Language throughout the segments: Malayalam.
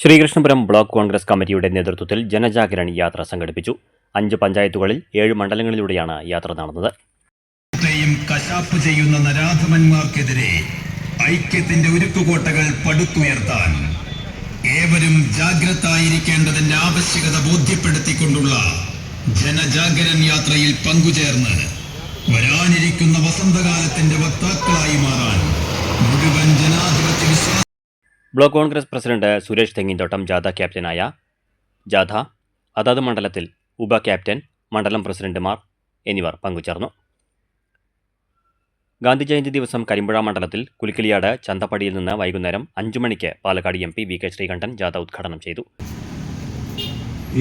ശ്രീകൃഷ്ണപുരം ബ്ലോക്ക് കോൺഗ്രസ് കമ്മിറ്റിയുടെ നേതൃത്വത്തിൽ ജനജാഗരണി യാത്ര സംഘടിപ്പിച്ചു. അഞ്ച് പഞ്ചായത്തുകളിൽ ഏഴ് മണ്ഡലങ്ങളിലൂടെയാണ് യാത്ര നടന്നത്. കശാപ്പ് ചെയ്യുന്ന നരാധമന്മാർക്കെതിരെ ഐക്യത്തിന്റെ ഉരുക്കുകോട്ടകൾ പടുത്തുയർത്താൻ ഏവരും ജാഗ്രതായിരിക്കേണ്ടതിന്റെ ആവശ്യകത ബോധ്യപ്പെടുത്തിക്കൊണ്ടുള്ള ജനജാഗരൻ യാത്രയിൽ പങ്കുചേർന്ന് വരാനിരിക്കുന്ന വസന്തകാലത്തിന്റെ വക്താക്കളായി മാറാൻ മുഴുവൻ ജനാധിപത്യ വിശ്വാസ ബ്ലോക്ക് കോൺഗ്രസ് പ്രസിഡന്റ് സുരേഷ് തെങ്ങിൻതോട്ടം ജാഥ ക്യാപ്റ്റനായ ജാഥ അതത് മണ്ഡലത്തിൽ ഉപ ക്യാപ്റ്റൻ മണ്ഡലം പ്രസിഡന്റുമാർ എന്നിവർ പങ്കുചേർന്നു. ഗാന്ധി ജയന്തി ദിവസം കരിമ്പുഴ മണ്ഡലത്തിൽ കുലിക്കിളിയാട് ചന്തപ്പടിയിൽ നിന്ന് വൈകുന്നേരം അഞ്ചു മണിക്ക് Palakkad M P V K Sreekandan ജാഥ ഉദ്ഘാടനം ചെയ്തു.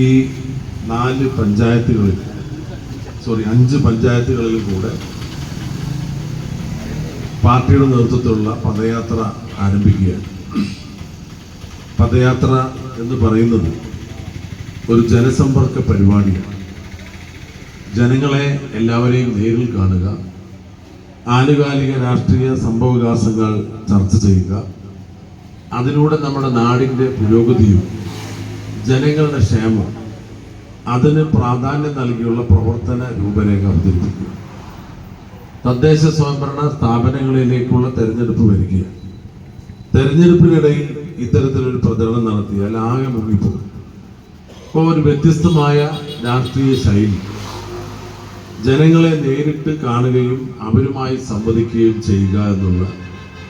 ഈ നാല് പഞ്ചായത്തുകളിൽ സോറി അഞ്ച് പഞ്ചായത്തുകളിൽ കൂടെ പാർട്ടിയുടെ നേതൃത്വത്തിലുള്ള പദയാത്ര ആരംഭിക്കുകയാണ്. പദയാത്ര എന്ന് പറയുന്നത് ഒരു ജനസമ്പർക്ക പരിപാടിയാണ്. ജനങ്ങളെ എല്ലാവരെയും നേരിൽ കാണുക ആനുകാലിക രാഷ്ട്രീയ സംഭവവികാസങ്ങൾ ചർച്ച ചെയ്യുക അതിലൂടെ നമ്മുടെ നാടിന്റെ പുരോഗതിയും ജനങ്ങളുടെ ക്ഷേമം അതിന് പ്രാധാന്യം നൽകിയുള്ള പ്രവർത്തന രൂപരേഖ അവതരിപ്പിക്കുക. തദ്ദേശ സ്വയംഭരണ സ്ഥാപനങ്ങളിലേക്കുള്ള തെരഞ്ഞെടുപ്പ് വരികയാണ്. തെരഞ്ഞെടുപ്പിനിടയിൽ ഇത്തരത്തിലൊരു പ്രചരണം നടത്തിയാൽ ആകെ മുങ്ങിപ്പോകും അപ്പോൾ ഒരു വ്യത്യസ്തമായ രാഷ്ട്രീയ ശൈലി. ജനങ്ങളെ നേരിട്ട് കാണുകയും അവരുമായി സംവദിക്കുകയും ചെയ്യുക എന്നുള്ള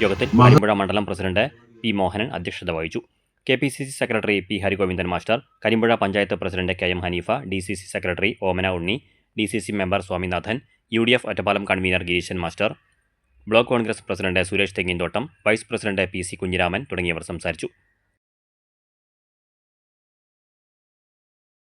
യോഗത്തിൽ മലമ്പുഴ മണ്ഡലം പ്രസിഡന്റ് പി മോഹനൻ അധ്യക്ഷത വഹിച്ചു. K P C C secretary P Harigovindan master Karimpuzha panchayat president K M Hanifa D C C secretary Omana Unni D C C member Swaminathan U D F Ottapalam convener Gireeshan master block Congress president Suresh Thenginthottam vice president P C Kunhiraman തുടങ്ങിയവർ സംസാരിച്ചു.